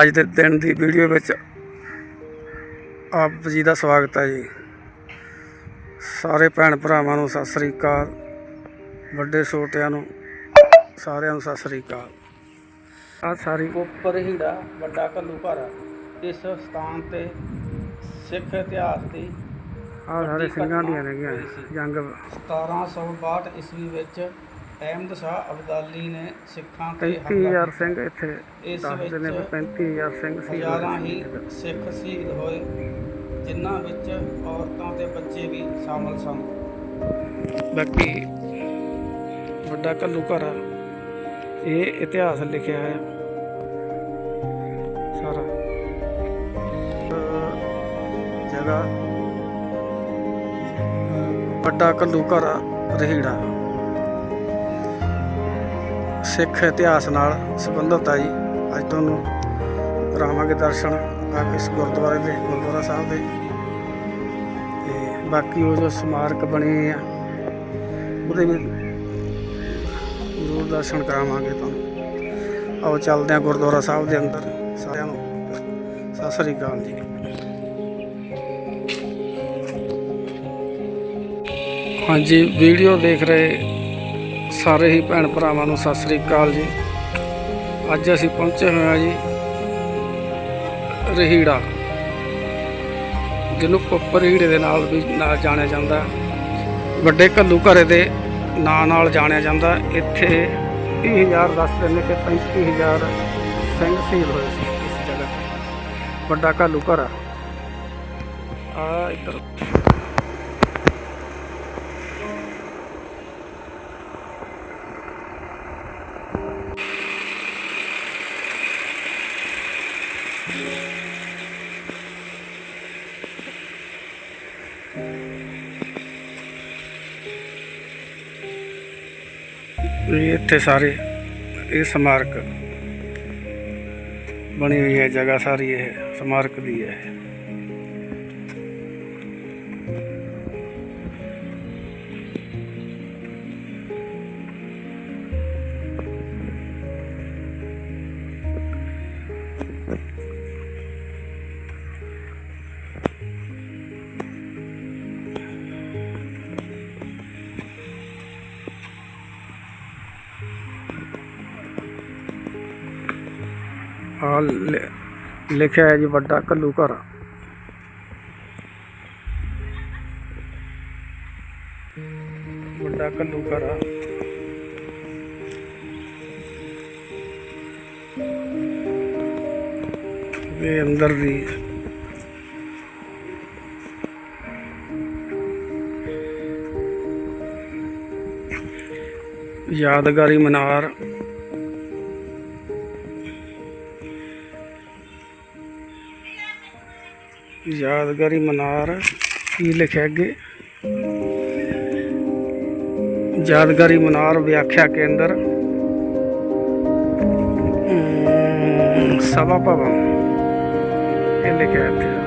ਅੱਜ ਦੇ ਦਿਨ ਦੀ ਵੀਡੀਓ ਵਿੱਚ ਆਪ ਜੀ ਦਾ ਸਵਾਗਤ ਹੈ ਜੀ। ਸਾਰੇ ਭੈਣ ਭਰਾਵਾਂ ਨੂੰ ਸਤਿ ਸ੍ਰੀ ਅਕਾਲ। ਵੱਡੇ ਛੋਟਿਆਂ ਨੂੰ ਸਾਰਿਆਂ ਨੂੰ ਸਤਿ ਸ੍ਰੀ ਅਕਾਲ। ਆ ਸਾਰੀ ਉੱਪਰ ਹੀੜਾ ਵੱਡਾ ਘੱਲੂ ਘਰ ਇਸ ਸਥਾਨ ਤੇ ਸਿੱਖ ਇਤਿਹਾਸ ਦੀ ਆ ਸਾਰੇ ਸਿੰਘਾਂ ਦੀਆਂ ਨੇਗੀਆਂ ਜੰਗ 1762 ਈਸਵੀ ਵਿੱਚ ਅਹਿਮਦ ਸ਼ਾਹ ਅਬਦਾਲੀ ਨੇ ਸਿੱਖਾਂ ਤੇ 35000 ਸਿੰਘ ਇੱਥੇ ਇਸ ਦੱਸਦੇ ਨੇ ਵੀ ਵਿੱਚ 35000 ਸਿੰਘ ਸੀ ਹਜ਼ਾਰਾਂ ਹੀ ਸਿੱਖ ਸ਼ਹੀਦ ਹੋਏ ਜਿਨ੍ਹਾਂ ਵਿੱਚ ਔਰਤਾਂ ਤੇ ਬੱਚੇ ਵੀ ਸ਼ਾਮਲ ਸਨ। ਬਾਕੀ ਵੱਡਾ ਘੱਲੂ ਘਰ ਇਹ ਇਤਿਹਾਸ ਲਿਖਿਆ ਹੈ। ਸਾਰਾ। ਅਹ ਵੱਡਾ ਘੱਲੂ ਘਰ ਰਹੀੜਾ। ਸਿੱਖ ਇਤਿਹਾਸ ਨਾਲ ਸੰਬੰਧਿਤ ਆ ਜੀ। ਅੱਜ ਤੁਹਾਨੂੰ ਕਰਾਵਾਂਗੇ ਦਰਸ਼ਨ ਇਸ ਗੁਰਦੁਆਰੇ ਦੇ, ਗੁਰਦੁਆਰਾ ਸਾਹਿਬ ਦੇ। ਤੇ ਬਾਕੀ ਉਹ ਜੋ ਸਮਾਰਕ ਬਣੇ ਆ, ਉਹਦੇ ਵੀ ਜ਼ਰੂਰ ਦਰਸ਼ਨ ਕਰਾਵਾਂਗੇ ਤੁਹਾਨੂੰ। ਆਓ ਚੱਲਦੇ ਹਾਂ ਗੁਰਦੁਆਰਾ ਸਾਹਿਬ ਦੇ ਅੰਦਰ। ਸਾਰਿਆਂ ਨੂੰ ਸਤਿ ਸ੍ਰੀ ਅਕਾਲ ਜੀ। ਹਾਂਜੀ, ਵੀਡੀਓ ਦੇਖ ਰਹੇ ਸਾਰੇ ਹੀ ਭੈਣ ਭਰਾਵਾਂ ਨੂੰ ਸਤਿ ਸ੍ਰੀ ਅਕਾਲ ਜੀ। ਅੱਜ ਅਸੀਂ ਪਹੁੰਚੇ ਹੋਏ ਹਾਂ ਜੀ ਰਹੀੜਾ, ਜਿਹਨੂੰ ਕੋਪਰ ਹੀੜੇ ਦੇ ਨਾਲ ਵੀ ਨਾਲ ਜਾਣਿਆ ਜਾਂਦਾ। ਵੱਡੇ ਘੱਲੂ ਘਰੇ ਦੇ ਨਾਂ ਨਾਲ ਜਾਣਿਆ ਜਾਂਦਾ। ਇੱਥੇ 30000 ਦੱਸਦੇ ਨੇ ਕਿ 35000 ਸਿੰਘ ਸ਼ਹੀਦ ਹੋਏ ਸੀ ਇਸ ਜਗ੍ਹਾ ਤੇ। ਵੱਡਾ ਘੱਲੂ ਘਰ ਆ ਇੱਧਰ। ਇਹ ਇੱਥੇ ਸਾਰੇ ਇਹ ਸਮਾਰਕ ਬਣੀ ਹੋਈ ਹੈ ਜਗ੍ਹਾ ਸਾਰੀ ਇਹ ਸਮਾਰਕ ਦੀ ਹੈ। ਲਿਖਿਆ ਹੈ ਜੀ, ਵੱਡਾ ਘੱਲੂ ਘਰ। ਵੱਡਾ ਘੱਲੂ ਘਰ। ਆ ਇਹ ਅੰਦਰ ਦੀ ਯਾਦਗਾਰੀ ਮਨਾਰ। ਯਾਦਗਾਰੀ ਮਨਾਰ ਕੀ ਲਿਖਿਆ ਅੱਗੇ? ਯਾਦਗਾਰੀ ਮਨਾਰ ਵਿਆਖਿਆ ਕੇਂਦਰ। ਸਭਾ ਭਵਨ। ਇਹ ਲਿਖਿਆ ਇੱਥੇ।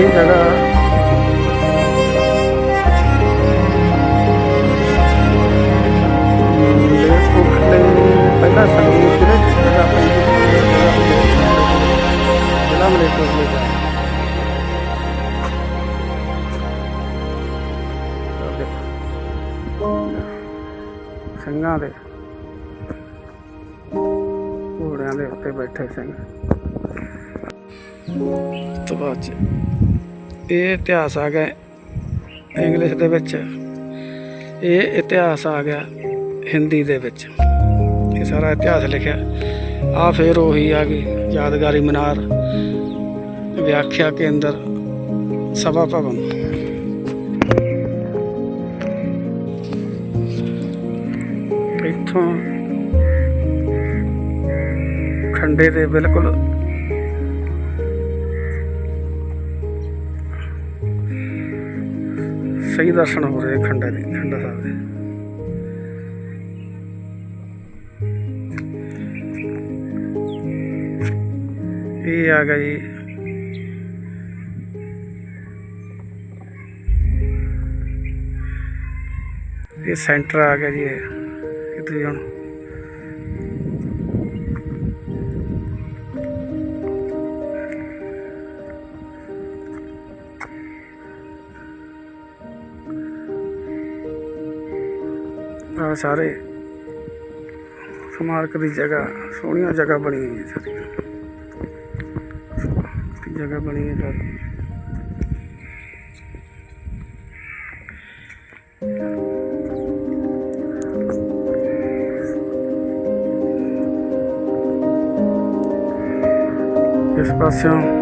ਇਹ ਜਗ੍ਹਾ ਮਲੇਰਕੋਟਲੇ ਇਤਿਹਾਸ ਆ ਗਿਆ ਇੰਗਲਿਸ਼ ਦੇ ਵਿੱਚ। ਇਹ ਇਤਿਹਾਸ ਆ ਗਿਆ ਹਿੰਦੀ ਦੇ ਵਿੱਚ। ਇਹ ਸਾਰਾ ਇਤਿਹਾਸ ਲਿਖਿਆ। ਆ ਫਿਰ ਉਹੀ ਆ ਗਈ ਯਾਦਗਾਰੀ ਮਨਾਰ, ਵਿਆਖਿਆ ਕੇਂਦਰ, ਸਭਾ ਭਵਨ। ਇੱਥੋਂ ਖੰਡੇ ਦੇ ਬਿਲਕੁਲ ਸਹੀ ਦਰਸ਼ਨ ਹੋ ਰਹੇ ਖੰਡੇ ਦੇ, ਖੰਡਾ ਸਾਹਿਬ ਦੇ। ਇਹ ਆ ਗਿਆ ਜੀ। ਇਹ ਸੈਂਟਰ ਆ ਗਿਆ ਜੀ ਇਹ। ਤੁਸੀਂ ਹੁਣ ਆ ਸਾਰੇ ਸਮਾਰਕ ਦੀ ਜਗ੍ਹਾ ਸੋਹਣੀਆਂ ਜਗ੍ਹਾ ਬਣੀ ਹੋਈ ਹੈ ਸਾਰੀ ਦੀ ਜਗ੍ਹਾ ਬਣੀ ਹੈ ਸਾਰੀ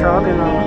ਅਬਦਾਲੀ ਸਾਹਿਬ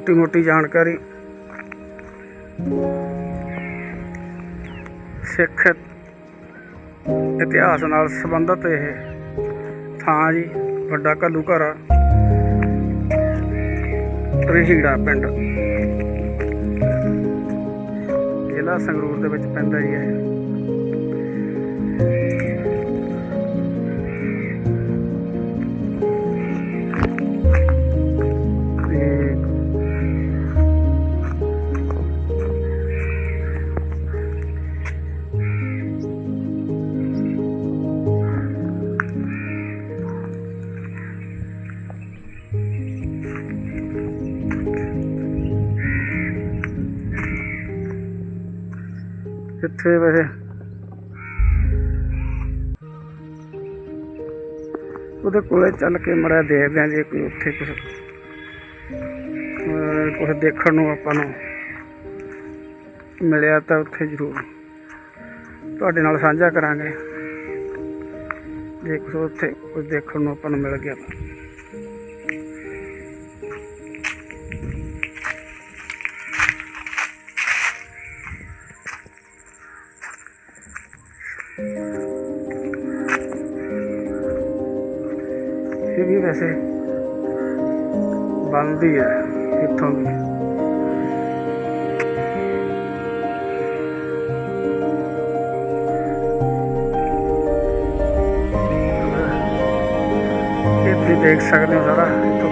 ਛੋਟੀ ਮੋਟੀ ਜਾਣਕਾਰੀ। ਸਿੱਖ ਇਤਿਹਾਸ ਨਾਲ ਸੰਬੰਧਿਤ ਇਹ ਥਾਂ ਜੀ, ਵੱਡਾ ਘੱਲੂ ਘਰ ਆ ਰਹੀੜਾ ਪਿੰਡ। ਜ਼ਿਲ੍ਹਾ ਸੰਗਰੂਰ ਦੇ ਵਿੱਚ ਪੈਂਦਾ ਜੀ ਇਹ। ਇੱਥੇ ਵੈਸੇ? ਉਹਦੇ ਕੋਲੇ ਚੱਲ ਕੇ ਮੜਾ ਦੇਖਦੇ ਆ ਜੇ ਕੋਈ ਉੱਥੇ ਕੁਝ ਕੁਝ ਦੇਖਣ ਨੂੰ ਆਪਾਂ ਨੂੰ ਮਿਲਿਆ ਤਾਂ ਉੱਥੇ ਜ਼ਰੂਰ ਤੁਹਾਡੇ ਨਾਲ ਸਾਂਝਾ ਕਰਾਂਗੇ। ਜੇ ਕੁਝ ਉੱਥੇ ਕੁਝ ਦੇਖਣ ਨੂੰ ਆਪਾਂ ਨੂੰ ਮਿਲ ਗਿਆ ਬਣਦੀ ਹੈ ਇੱਥੋਂ ਵੀ। ਇਹ ਤੁਸੀਂ ਦੇਖ ਸਕਦੇ ਹੋ ਸਾਰਾ ਇੱਥੋਂ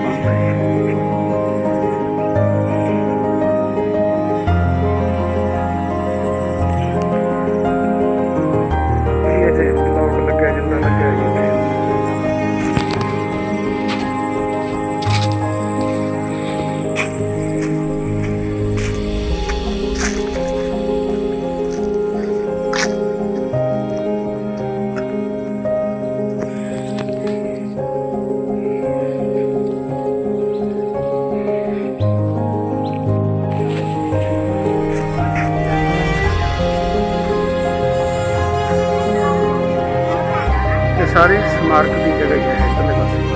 ਸਾਰੇ ਸਮਾਰਕ ਦੀ ਜਗ੍ਹਾ ਹੀ ਹੈ ਇਧਰਲੇ ਪਾਸੇ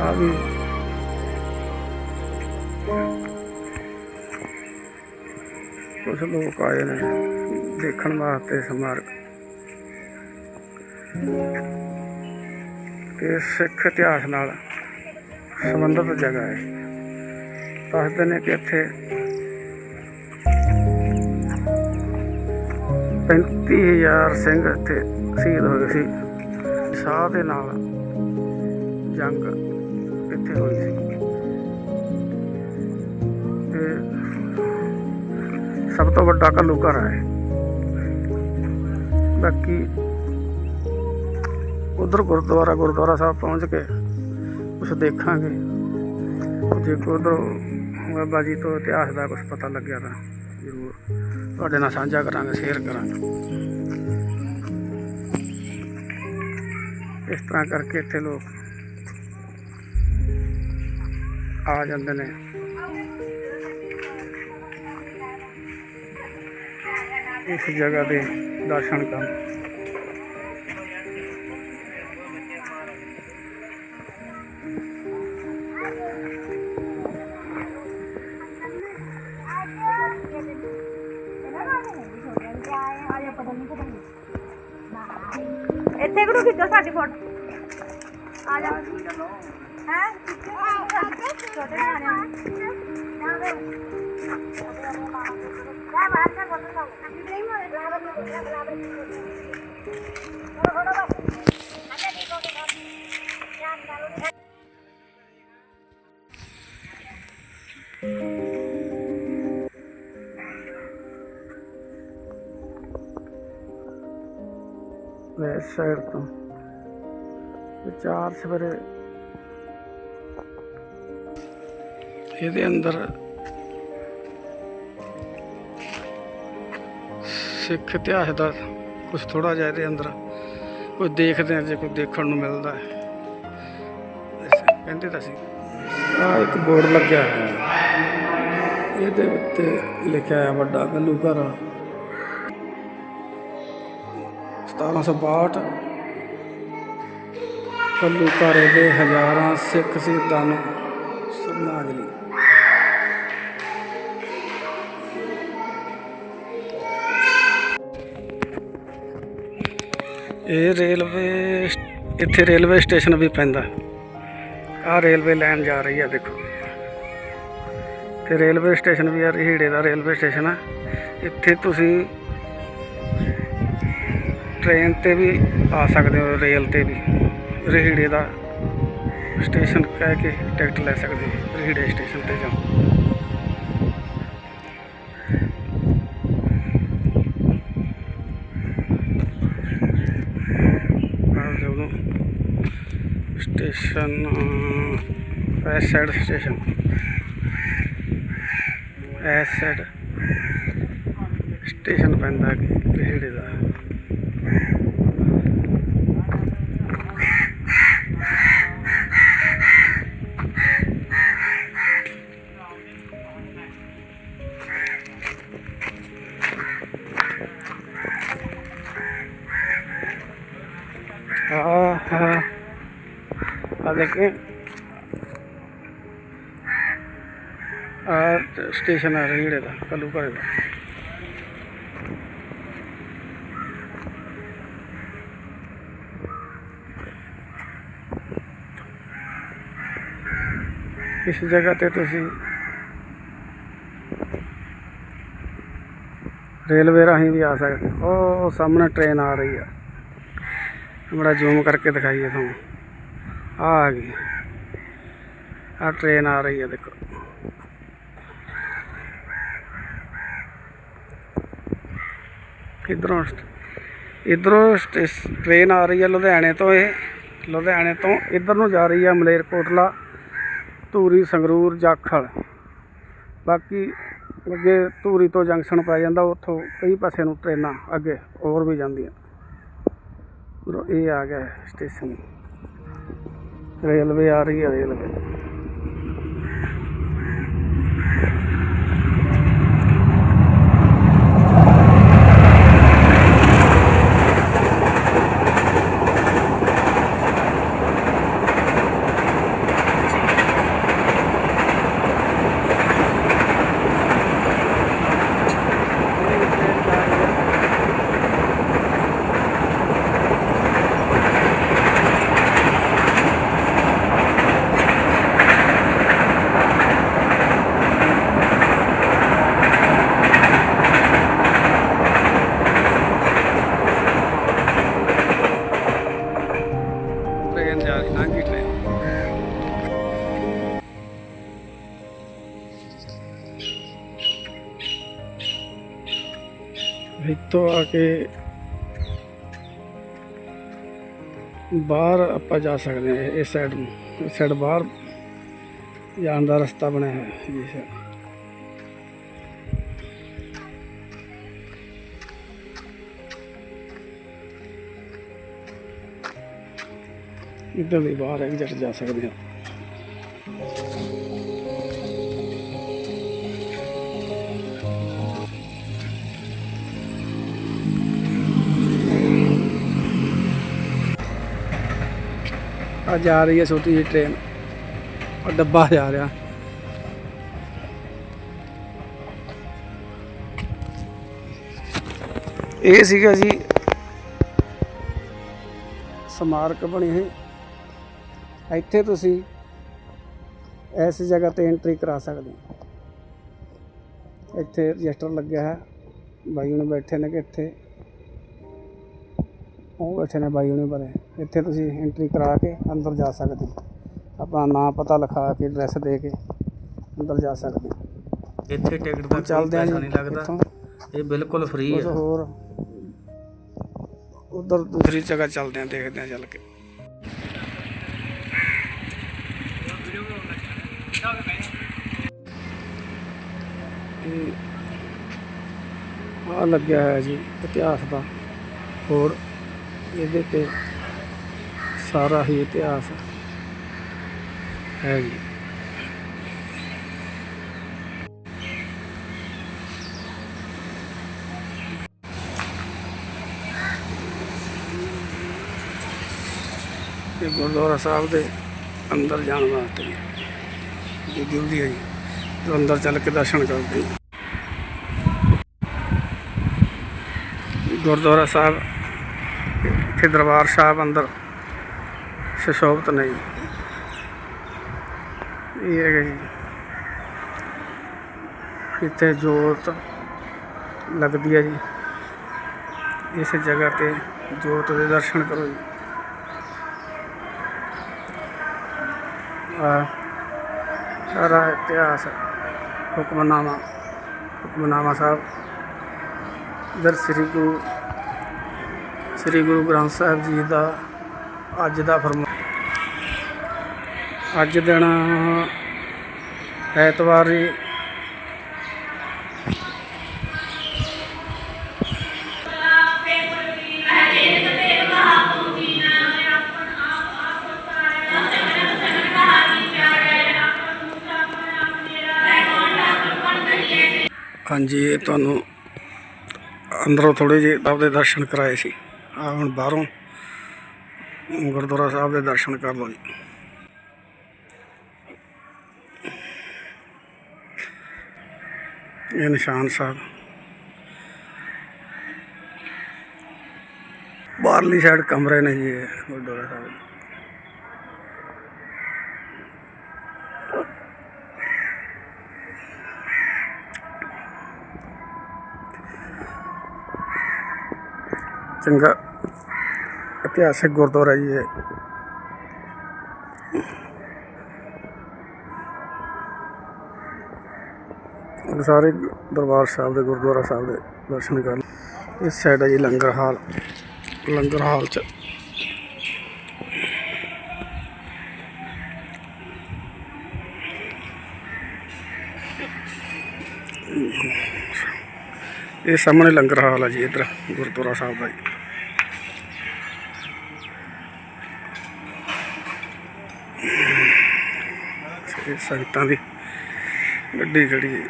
ਆ ਵੀ। ਕੁਝ ਲੋਕ ਆਏ ਨੇ ਦੇਖਣ ਵਾਸਤੇ ਸਮਾਰਕ। ਇਹ ਸਿੱਖ ਇਤਿਹਾਸ ਨਾਲ ਸੰਬੰਧਿਤ ਜਗ੍ਹਾ ਹੈ। ਦੱਸਦੇ ਨੇ ਕਿ ਇੱਥੇ 35000 ਸਿੰਘ ਇੱਥੇ ਸ਼ਹੀਦ ਹੋਏ ਸੀ। ਸਾਹ ਦੇ ਨਾਲ ਜੰਗ ਇੱਥੇ ਹੋਈ ਸੀ। ਤੇ ਸਭ ਤੋਂ ਵੱਡਾ ਘੱਲੂਘਾਰਾ ਹੈ। ਬਾਕੀ ਉਧਰ ਗੁਰਦੁਆਰਾ ਗੁਰਦੁਆਰਾ ਸਾਹਿਬ ਪਹੁੰਚ ਕੇ ਕੁਝ ਦੇਖਾਂਗੇ। ਜੇ ਕੋਈ ਉਧਰ ਬਾਬਾ ਜੀ ਤੋਂ ਇਤਿਹਾਸ ਦਾ ਕੁਝ ਪਤਾ ਲੱਗਿਆ ਤਾਂ ਜ਼ਰੂਰ ਤੁਹਾਡੇ ਨਾਲ ਸਾਂਝਾ ਕਰਾਂਗੇ ਸ਼ੇਅਰ ਕਰਾਂਗੇ। ਇਸ ਤਰ੍ਹਾਂ ਕਰਕੇ ਇੱਥੇ ਲੋਕ ਆ ਜਾਂਦੇ ਨੇ। ਇਸ ਜਗ੍ਹਾ ਦੇ ਦਰਸ਼ਨ ਕਰਨ। ਵੈਸਟ ਸਾਈਡ ਤੋਂ। ਤੇ ਚਾਰ ਸਵੇਰੇ ਇਹਦੇ ਅੰਦਰ ਸਿੱਖ ਇਤਿਹਾਸ ਦਾ ਕੁਝ ਥੋੜਾ ਜਿਹਾ ਇਹਦੇ ਅੰਦਰ ਕੋਈ ਦੇਖਦੇ ਆ ਜੇ ਕੋਈ ਦੇਖਣ ਨੂੰ ਮਿਲਦਾ ਹੈ। ਕਹਿੰਦੇ ਤਾਂ ਸੀ। ਆ ਇੱਕ ਬੋਰਡ ਲੱਗਿਆ ਹੈ ਇਹਦੇ ਉੱਤੇ ਲਿਖਿਆ ਹੈ ਵੱਡਾ ਗੱਲੂ ਘਰ। 1762 ਗੱਲੂ ਘਰੇ ਦੇ ਹਜ਼ਾਰਾਂ ਸਿੱਖ ਸ਼ਹੀਦਾਂ ਨੂੰ ਸ਼ਰਧਾਂਜਲੀ। ਇਹ ਰੇਲਵੇ ਇੱਥੇ ਰੇਲਵੇ ਸਟੇਸ਼ਨ ਵੀ ਪੈਂਦਾ। ਆ ਰੇਲਵੇ ਲਾਈਨ ਜਾ ਰਹੀ ਆ, ਦੇਖੋ। ਤੇ ਰੇਲਵੇ ਸਟੇਸ਼ਨ ਵੀ ਆ, ਰਹੀੜੇ ਦਾ ਰੇਲਵੇ ਸਟੇਸ਼ਨ ਆ। ਇੱਥੇ ਤੁਸੀਂ ਟ੍ਰੇਨ ਤੇ ਵੀ ਆ ਸਕਦੇ ਹੋ, ਰੇਲ ਤੇ ਵੀ। ਰਹੀੜੇ ਦਾ ਸਟੇਸ਼ਨ ਕਹਿ ਕੇ ਟਿਕਟ ਲੈ ਸਕਦੇ ਹੋ, ਰਹੀੜੇ ਸਟੇਸ਼ਨ ਤੇ ਜਾਓ। Station west side station east side station ਪੈਂਦਾ ਕਿਹੜੇ ਦਾ? ਆ ਆ ਦੇਖੇ। ਸਟੇਸ਼ਨ ਆ ਰਹੇੜੇ ಸ್ಟೇಷನ್ ਕੱਲੂ ਘਰੇ ਦਾ। ਇਸ ਜਗ੍ਹਾ ਤੇ ਤੁਸੀਂ ਰੇਲਵੇ ਰਾਹੀਂ ਵੀ ਆ ਸਕਦੇ ਹੋ। ਉਹ ਸਾਹਮਣੇ ਟ੍ਰੇਨ ਆ ਰਹੀ ਆ। ਬੜਾ ਜ਼ੂਮ ਕਰਕੇ ਦਿਖਾਈਏ ਤੁਹਾਨੂੰ। ਆ ਆ ਗਈ। ਆ ਟ੍ਰੇਨ ਆ ਰਹੀ ਹੈ ਇਧਰੋਂ ਇਧਰੋਂ ਟ੍ਰੇਨ ਆ ਰਹੀ ਹੈ ਲੁਧਿਆਣੇ ਤੋਂ ਇਹ। ਲੁਧਿਆਣੇ ਤੋਂ ਇਧਰ ਨੂੰ ਜਾ ਰਹੀ ਹੈ ਮਲੇਰਕੋਟਲਾ ਧੂਰੀ, ਸੰਗਰੂਰ, ਜਾਖਲ। ਬਾਕੀ ਅੱਗੇ ਧੂਰੀ ਤੋਂ ਜੰਕਸ਼ਨ ਪੈ ਜਾਂਦਾ, ਉੱਥੋਂ ਕਈ ਪਾਸੇ ਨੂੰ ਟ੍ਰੇਨਾਂ ਅੱਗੇ ਹੋਰ ਵੀ ਜਾਂਦੀਆਂ। ਇਹ ਆ ਗਿਆ ਸਟੇਸ਼ਨ। ਰੇਲਵੇ ਆ ਰਹੀ ਹੈ ਰੇਲਵੇ। ਇੱਥੋਂ ਆ ਕੇ ਬਾਹਰ ਆਪਾਂ ਜਾ ਸਕਦੇ ਹਾਂ, ਇਸ ਸਾਈਡ ਨੂੰ। ਇਸ ਸਾਈਡ ਬਾਹਰ ਜਾਣ ਦਾ ਰਸਤਾ ਬਣਿਆ ਹੈ ਜੀ ਸਰ ਇੱਧਰ ਦੀ ਬਾਹਰ ਐਗਜ਼ਿਟ ਜਾ ਸਕਦੇ ਹਾਂ। ਆ ਜਾ ਰਹੀ ਹੈ ਛੋਟੀ ਜਿਹੀ ਟ੍ਰੇਨ ਔਰ ਡੱਬਾ ਜਾ ਰਿਹਾ। ਇਹ ਸੀਗਾ ਜੀ ਸਮਾਰਕ ਬਣੇ ਹੋਈ। ਇੱਥੇ ਤੁਸੀਂ ਇਸ ਜਗ੍ਹਾ ਤੇ ਐਂਟਰੀ ਕਰਾ ਸਕਦੇ ਹੋ। ਇੱਥੇ ਰਜਿਸਟਰ ਲੱਗਿਆ ਹੈ। ਬਾਈ ਹੁਣੇ ਬੈਠੇ ਨੇ ਕਿ ਇੱਥੇ। ਉਹ ਬੈਠੇ ਨੇ ਬਾਈ ਹੁਣੇ ਬਰੇ ਇੱਥੇ ਤੁਸੀਂ ਐਂਟਰੀ ਕਰਾ ਕੇ ਅੰਦਰ ਜਾ ਸਕਦੇ ਹੋ। ਆਪਣਾ ਨਾਮ ਪਤਾ ਲਿਖਾ ਕੇ ਐਡਰੈਸ ਦੇ ਕੇ ਅੰਦਰ ਜਾ ਸਕਦੇ ਹੋ। ਇੱਥੇ ਟਿਕਟ ਦਾ ਕੋਈ ਚੱਲਦੇ ਆ ਪੈਸਾ ਜੀ ਨਹੀਂ ਲੱਗਦਾ। ਇੱਥੋਂ। ਇਹ ਬਿਲਕੁਲ ਫ੍ਰੀ ਕੁਝ ਹੈ ਹੋਰ। ਉਧਰ ਦੂਸਰੀ ਜਗ੍ਹਾ ਚੱਲਦੇ ਆ ਦੇਖਦੇ ਆ ਚੱਲ ਕੇ। ਆ ਲੱਗਿਆ ਹੋਇਆ ਜੀ ਇਤਿਹਾਸ ਦਾ। ਹੋਰ ਇਹਦੇ ਤੇ ਸਾਰਾ ਹੀ ਇਤਿਹਾਸ ਹੈ ਜੀ। ਇਹ ਗੁਰਦੁਆਰਾ ਸਾਹਿਬ ਦੇ ਅੰਦਰ ਜਾਣ ਵਾਸਤੇ ਜੀ। ਜਲਦੀ ਹੈ ਜੀ ਤੇ ਅੰਦਰ ਚੱਲ ਕੇ ਦਰਸ਼ਨ ਕਰਦੇ ਗੁਰਦੁਆਰਾ ਸਾਹਿਬ ਇੱਥੇ ਦਰਬਾਰ ਸਾਹਿਬ ਅੰਦਰ ਸੁਸ਼ੋਭਤ ਨਹੀਂ ਇਹ ਹੈਗਾ ਜੀ। ਇੱਥੇ ਜੋਤ ਲੱਗਦੀ ਹੈ ਜੀ। ਇਸ ਜਗ੍ਹਾ ਤੇ ਜੋਤ ਦੇ ਦਰਸ਼ਨ ਕਰੋ ਜੀ। ਆ ਸਾਰਾ ਇਤਿਹਾਸ, ਹੁਕਮਨਾਮਾ ਹੁਕਮਨਾਮਾ ਸਾਹਿਬ। ਇਧਰ ਸ੍ਰੀ ਗੁਰੂ ਸ੍ਰੀ ਗੁਰੂ ਗ੍ਰੰਥ ਸਾਹਿਬ ਜੀ ਦਾ ਅੱਜ ਦਾ ਫਰਮਾਨ ਅੱਜ ਦਿਨ ਐਤਵਾਰ ਜੀ। ਹਾਂਜੀ ਤੁਹਾਨੂੰ ਅੰਦਰੋਂ ਥੋੜੇ ਜਿਹੇ ਆਪਦੇ ਦਰਸ਼ਨ ਕਰਾਏ ਸੀ। ਆ ਹੁਣ ਬਾਹਰੋਂ ਗੁਰਦੁਆਰਾ ਸਾਹਿਬ ਦੇ ਦਰਸ਼ਨ ਕਰ ਲਓ ਜੀ। ਇਹ ਨਿਸ਼ਾਨ ਸਾਹਿਬ। ਬਾਹਰਲੀ ਸਾਈਡ ਕਮਰੇ ਨੇ ਜੀ ਗੁਰਦੁਆਰਾ ਸਾਹਿਬ ਦੇ। ਚੰਗਾ। ਇਤਿਹਾਸਿਕ ਗੁਰਦੁਆਰਾ ਜੀ ਹੈ ਸਾਰੇ ਦਰਬਾਰ ਸਾਹਿਬ ਦੇ, ਗੁਰਦੁਆਰਾ ਸਾਹਿਬ ਦੇ ਦਰਸ਼ਨ ਕਰਨ ਇਸ ਸਾਈਡ ਹੈ ਜੀ ਲੰਗਰ ਹਾਲ। ਲੰਗਰ ਹਾਲ ਚ ਇਹ ਸਾਹਮਣੇ ਲੰਗਰ ਹਾਲ ਹੈ ਜੀ ਇੱਧਰ, ਗੁਰਦੁਆਰਾ ਸਾਹਿਬ ਦਾ ਜੀ। ਇਹ ਸੰਗਤਾਂ ਦੀ ਗੱਡੀ ਜਿਹੜੀ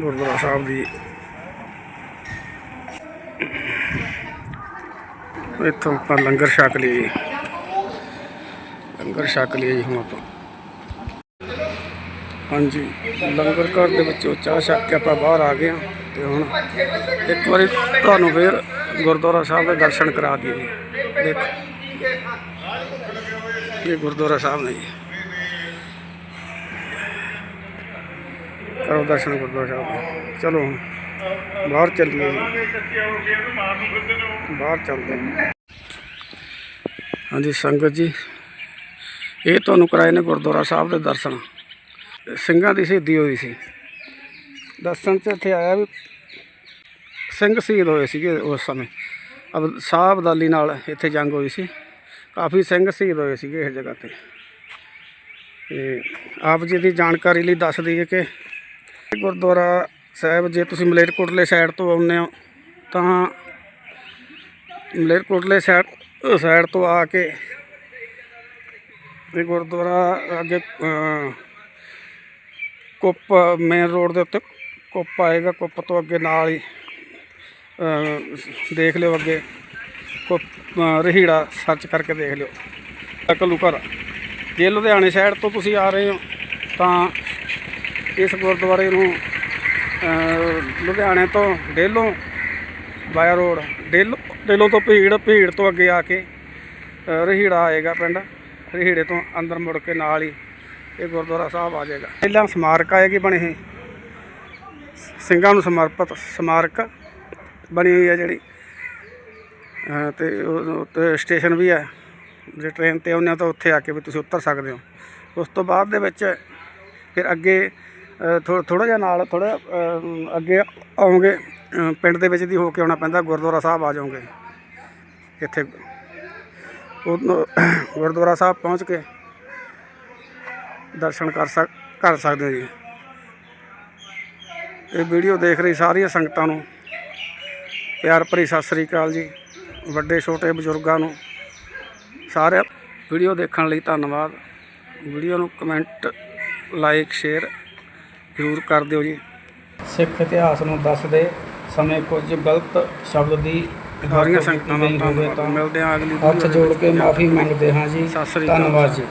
ਗੁਰਦੁਆਰਾ ਸਾਹਿਬ ਦੀ। ਇੱਥੋਂ ਆਪਾਂ ਲੰਗਰ ਛਕ ਲਈਏ ਲੰਗਰ ਛਕ ਲਈਏ ਜੀ ਹੁਣ ਆਪਾਂ। ਹਾਂਜੀ, ਲੰਗਰ ਘਰ ਦੇ ਵਿੱਚੋਂ ਚਾਹ ਛਕ ਕੇ ਆਪਾਂ ਬਾਹਰ ਆ ਗਏ ਹਾਂ ਤੇ ਹੁਣ ਇੱਕ ਵਾਰੀ ਤੁਹਾਨੂੰ ਫੇਰ ਗੁਰਦੁਆਰਾ ਸਾਹਿਬ ਦੇ ਦਰਸ਼ਨ ਕਰਾ ਦਈਏ ਦੇਖੋ। ਇਹ ਗੁਰਦੁਆਰਾ ਸਾਹਿਬ ਨੇ ਜੀ। ਕਰੋ ਦਰਸ਼ਨ ਗੁਰਦੁਆਰਾ ਸਾਹਿਬ ਦੇ। ਚਲੋ ਹੁਣ, ਬਾਹਰ ਚੱਲੀਏ ਜੀ। ਬਾਹਰ ਚੱਲਦੇ ਹਾਂਜੀ, ਸੰਗਤ ਜੀ, ਇਹ ਤੁਹਾਨੂੰ ਕਰਾਏ ਨੇ ਗੁਰਦੁਆਰਾ ਸਾਹਿਬ ਦੇ ਦਰਸ਼ਨ। ਸਿੰਘਾਂ ਦੀ ਸ਼ਹੀਦੀ ਹੋਈ ਸੀ। ਦਰਸ਼ਨ ਚ ਇੱਥੇ ਆਇਆ ਵੀ ਸਿੰਘ ਸ਼ਹੀਦ ਹੋਏ ਸੀਗੇ ਉਸ ਸਮੇਂ। ਅਬ, ਸ਼ਾਹ ਅਬਦਾਲੀ ਨਾਲ ਇੱਥੇ ਜੰਗ ਹੋਈ ਸੀ। ਕਾਫੀ ਸਿੰਘ ਸ਼ਹੀਦ ਹੋਏ ਸੀਗੇ ਇਸ ਜਗ੍ਹਾ ਤੇ। ਤੇ ਆਪ ਜੀ ਦੀ ਜਾਣਕਾਰੀ ਲਈ ਦੱਸ ਦਈਏ ਕਿ ਗੁਰਦੁਆਰਾ ਸਾਹਿਬ, ਜੇ ਤੁਸੀਂ ਮਲੇਰਕੋਟਲੇ ਸਾਈਡ ਤੋਂ ਆਉਂਦੇ ਹੋ, ਤਾਂ ਮਲੇਰਕੋਟਲੇ ਸਾਈਡ ਸਾਈਡ ਤੋਂ ਆ ਕੇ ਇਹ ਗੁਰਦੁਆਰਾ ਅੱਗੇ ਕੁੱਪ ਮੇਨ ਰੋਡ ਦੇ ਉੱਤੇ ਕੁੱਪ ਆਏਗਾ, ਕੁੱਪ ਤੋਂ ਅੱਗੇ ਨਾਲ ਹੀ ਦੇਖ ਲਿਓ ਅੱਗੇ। ਰਹੀੜਾ ਸਰਚ ਕਰਕੇ ਦੇਖ ਲਿਓ। ਕੱਲੂ ਘਰ। ਜੇ ਲੁਧਿਆਣੇ ਸਾਈਡ ਤੋਂ ਤੁਸੀਂ ਆ ਰਹੇ ਹੋ, ਤਾਂ ਇਸ ਗੁਰਦੁਆਰੇ ਨੂੰ ਲੁਧਿਆਣੇ ਤੋਂ ਡੇਲੋਂ ਵਾਇਆ ਰੋਡ ਡੇਲੋ, ਡੇਲੋਂ ਤੋਂ ਭੀੜ ਭੀੜ ਤੋਂ ਅੱਗੇ ਆ ਕੇ ਰਹੀੜਾ ਆਏਗਾ ਪਿੰਡ। ਰਹੀੜੇ ਤੋਂ ਅੰਦਰ ਮੁੜ ਕੇ ਨਾਲ ਹੀ ਇਹ ਗੁਰਦੁਆਰਾ ਸਾਹਿਬ ਆ ਜਾਏਗਾ। ਪਹਿਲਾਂ ਸਮਾਰਕ ਆਏਗੀ ਬਣੀ ਹੋਈ। ਸਿੰਘਾਂ ਨੂੰ ਸਮਰਪਿਤ ਸਮਾਰਕ ਬਣੀ ਹੋਈ ਹੈ ਜਿਹੜੀ। ਤੇ ਉੱਤੇ ਸਟੇਸ਼ਨ ਵੀ ਹੈ ਜੇ ਟ੍ਰੇਨ ਤੇ ਆਉਂਦੇ ਹੋ ਤਾਂ ਉੱਥੇ ਆ ਕੇ ਵੀ ਤੁਸੀਂ ਉਤਰ ਸਕਦੇ ਹੋ। ਉਸ ਤੋਂ ਬਾਅਦ ਦੇ ਵਿੱਚ ਫਿਰ ਅੱਗੇ ਥੋੜਾ ਜਿਹਾ ਨਾਲ ਥੋੜਾ ਅੱਗੇ ਆਉਂਗੇ ਪਿੰਡ ਦੇ ਵਿੱਚ ਦੀ ਹੋ ਕੇ ਆਉਣਾ ਪੈਂਦਾ, ਗੁਰਦੁਆਰਾ ਸਾਹਿਬ ਆ ਜਾਓਗੇ। ਇੱਥੇ ਉਹ ਗੁਰਦੁਆਰਾ ਸਾਹਿਬ ਪਹੁੰਚ ਕੇ ਦਰਸ਼ਨ ਕਰ ਸਕ ਕਰ ਸਕਦੇ ਹੋ ਜੀ। ਇਹ ਵੀਡੀਓ ਦੇਖ ਰਹੀ ਸਾਰੀਆਂ ਸੰਗਤਾਂ ਨੂੰ। ਪਿਆਰ ਭਰੀ ਸਤਿ ਸ੍ਰੀ ਅਕਾਲ ਜੀ। ਵੱਡੇ ਛੋਟੇ ਬਜ਼ੁਰਗਾਂ ਨੂੰ ਸਾਰੇ ਵੀਡੀਓ ਦੇਖਣ ਲਈ ਧੰਨਵਾਦ। ਵੀਡੀਓ ਨੂੰ ਕਮੈਂਟ ਲਾਈਕ ਸ਼ੇਅਰ ਜ਼ਰੂਰ ਕਰ ਦਿਓ ਜੀ। ਸਿੱਖ ਇਤਿਹਾਸ ਨੂੰ ਦੱਸਦੇ ਸਮੇਂ ਕੁਝ ਗਲਤ ਸ਼ਬਦ ਦੀ ਸਾਰੀਆਂ ਸੰਗਤਾਂ ਨੂੰ ਮਿਲਦੇ ਹਾਂ ਅਗਲੀ ਹੱਥ ਜੋੜ। ਕੇ ਮਾਫੀ ਮੰਗਦੇ ਹਾਂ ਜੀ। ਧੰਨਵਾਦ ਜੀ।